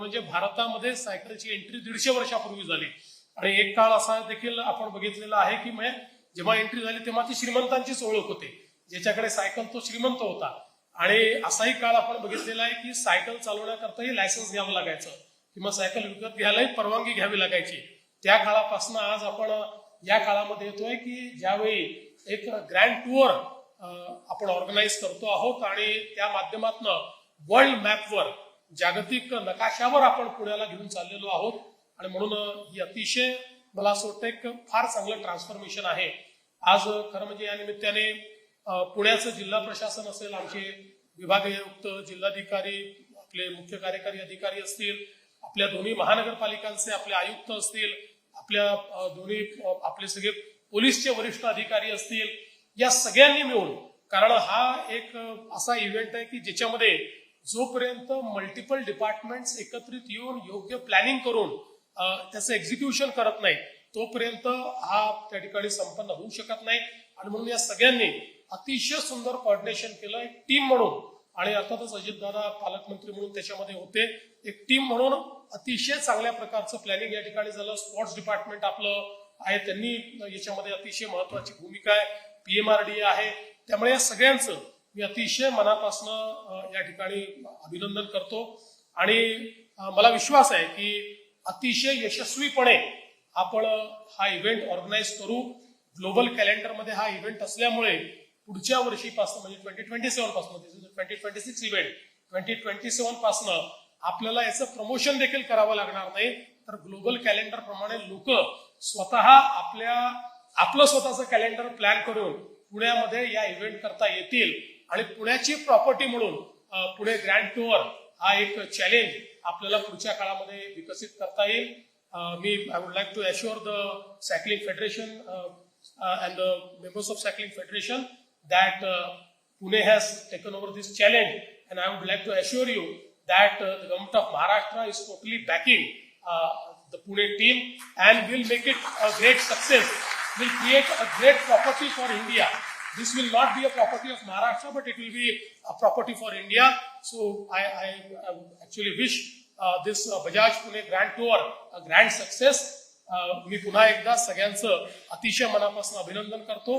म्हणजे भारतामध्ये सायकलची एंट्री दीडशे वर्षापूर्वी झाली. आणि एक काळ असा देखील आपण बघितलेला आहे की म्हणजे जेव्हा एंट्री झाली तेव्हा ती श्रीमंतांचीच ओळख होते. ज्याच्याकडे सायकल तो श्रीमंत होता. आणि असाही काळ आपण बघितलेला आहे की सायकल चालवण्याकरताही लायसन्स घ्यावं लागायचं. किंवा सायकल विकत घ्यायलाही परवानगी घ्यावी लागायची. त्या काळापासून आज आपण या काळामध्ये येतोय की ज्यावेळी एक ग्रँड टूर आपण ऑर्गनाईज करतो आहोत आणि त्या माध्यमातून वर्ल्ड मॅपवर जागतिक नकाशावर आपण पुण्याला घेऊन चाललेलो आहोत. आणि म्हणून ही अतिशय मला असं वाटतं एक फार चांगलं ट्रान्सफॉर्मेशन आहे. आज खरं म्हणजे या निमित्ताने पुण्याचं जिल्हा प्रशासन असेल आमचे विभागीय आयुक्त जिल्हाधिकारी आपले मुख्य कार्यकारी अधिकारी असतील आपल्या दोन्ही महानगरपालिकांचे आपले आयुक्त असतील आपल्या दोन्ही आपले सगळे पोलीसचे वरिष्ठ अधिकारी असतील या सगळ्यांनी मिळून कारण हा एक असा इव्हेंट आहे की ज्याच्यामध्ये जोपर्यंत मल्टिपल डिपार्टमेंट्स एकत्रित येऊन योग्य प्लॅनिंग करून त्याचं एक्झिक्युशन करत नाही तोपर्यंत हा त्या ठिकाणी संपन्न होऊ शकत नाही. आणि म्हणून या सगळ्यांनी अतिशय सुंदर कॉर्डिनेशन केलं एक टीम म्हणून. आणि अर्थातच अजितदादा पालकमंत्री म्हणून त्याच्यामध्ये होते. एक टीम म्हणून अतिशय चांगल्या प्रकारचं प्लॅनिंग या ठिकाणी झालं. स्पोर्ट्स डिपार्टमेंट आपलं आहे त्यांनी याच्यामध्ये अतिशय महत्वाची भूमिका आहे. पीएमआरडीए आहे. त्यामुळे या सगळ्यांचं मी अतिशय मनापासून या ठिकाणी अभिनंदन करतो. आणि मला विश्वास आहे की अतिशय यशस्वीपणे आपण हा इव्हेंट ऑर्गनाईज करू. ग्लोबल कॅलेंडरमध्ये हा इव्हेंट असल्यामुळे पुढच्या वर्षीपासून म्हणजे twenty twenty सेव्हनपासून twenty twenty six event twenty twenty सेव्हनपासून आपल्याला याचं प्रमोशन देखील करावं लागणार नाही. तर ग्लोबल कॅलेंडर प्रमाणे लोक स्वतः आपल्या आपलं स्वतःचं कॅलेंडर प्लॅन करून पुण्यामध्ये या इव्हेंट करता येतील. आणि पुण्याची प्रॉपर्टी म्हणून अ, पुणे ग्रँड टूअर हा एक चॅलेंज आपल्याला पुढच्या काळामध्ये विकसित करता येईल अ, मी I would like to assure the cycling federation and the members of cycling federation that Pune has taken over this challenge, and I would like to assure you that uh, the government of Maharashtra is totally backing uh, the Pune team and will make it a great success. Will create a great property for India. This will not be a property of Maharashtra, but it will be a property for India. So I, I, I actually wish uh, this uh, Bajaj Pune Grand Tour a grand success. अ, मी पुन्हा एकदा सगळ्यांचं अतिशय मनापासून अभिनंदन करतो